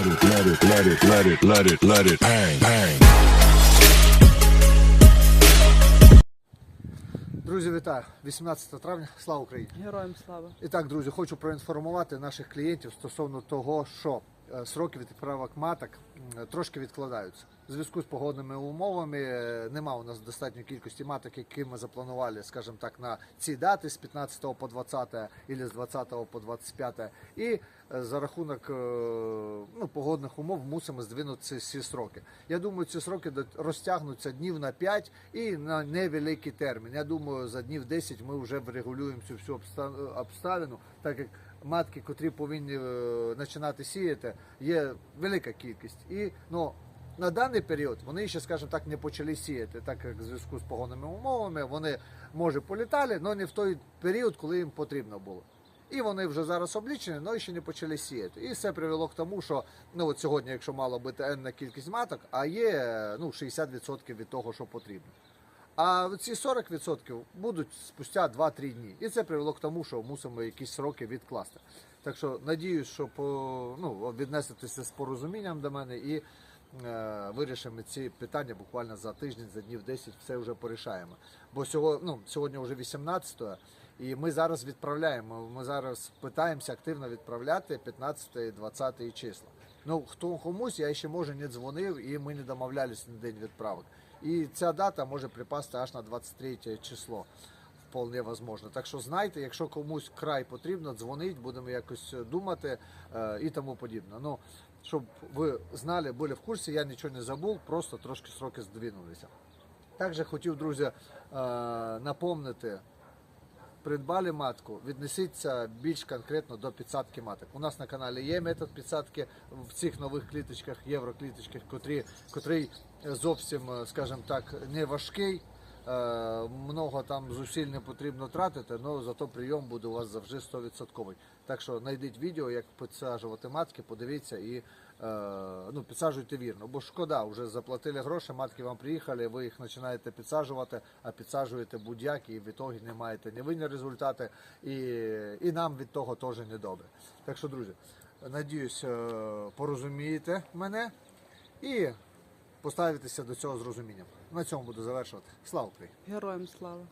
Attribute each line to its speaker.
Speaker 1: Let it, let it, let it, let it, let it, let it bang, bang.
Speaker 2: Друзі, вітаю! 18 травня, слава Україні!
Speaker 3: Героям слава.
Speaker 2: І так, друзі, хочу проінформувати наших клієнтів стосовно того, що сроки відправок маток трошки відкладаються. У зв'язку з погодними умовами е, нема у нас достатньої кількості маток, які ми запланували, скажімо так, на ці дати з 15 по 20 або з 20 по 25. І е, за рахунок е, ну, погодних умов мусимо здвинути ці, сроки. Я думаю, ці сроки розтягнуться днів на 5 і на невеликий термін. Я думаю, за днів 10 ми вже врегулюємо цю всю обста- обставину, так як матки, котрі повинні е, починати сіяти, є велика кількість. І ну, на даний період вони ще, скажімо так, не почали сіяти, так як в зв'язку з погодними умовами вони може політали, але не в той період, коли їм потрібно було. І вони вже зараз облічені, але ще не почали сіяти. І це привело к тому, що ну от сьогодні, якщо мало бути енна кількість маток, а є ну 60% від того, що потрібно. А ці 40% будуть спустя 2-3 дні. І це привело к тому, що мусимо якісь сроки відкласти. Так що надіюсь, що по, ну, віднесетеся з порозумінням до мене і вирішимо ці питання буквально за тиждень, за днів 10 все вже порішаємо. Бо сьогодні, ну, сьогодні вже 18 і ми зараз відправляємо. Ми зараз питаємося активно відправляти 15 20 числа. Ну хто комусь я ще може не дзвонив, і ми не домовлялись на день відправок. І ця дата може припасти аж на 23 число. Вполне возможно. Так що знайте, якщо комусь край потрібно, дзвонить, будемо якось думати е, і тому подібне. Ну, щоб ви знали, були в курсі, я нічого не забув, просто трошки сроки здвинулися. Також хотів, друзі, е, напомнити, придбали матку, віднесіться більш конкретно до підсадки маток. У нас на каналі є метод підсадки в цих нових кліточках, єврокліточках, котрі, котрий зовсім, е, скажімо так, не важкий. Е, Много там зусиль не потрібно тратити, але зато прийом буде у вас завжди 100%. Так що знайдіть відео, як підсаджувати матки, подивіться і е, ну, підсаджуйте вірно. Бо шкода, вже заплатили гроші, матки вам приїхали, ви їх починаєте підсаджувати, а підсаджуєте будь-як і в ітогі не маєте ні ви, ні результати, і, і нам від того теж не добре. Так що, друзі, надіюсь, е, порозумієте мене і поставитеся до цього з розумінням. На цьому буду завершувати. Слава Україні!
Speaker 3: Героям слава.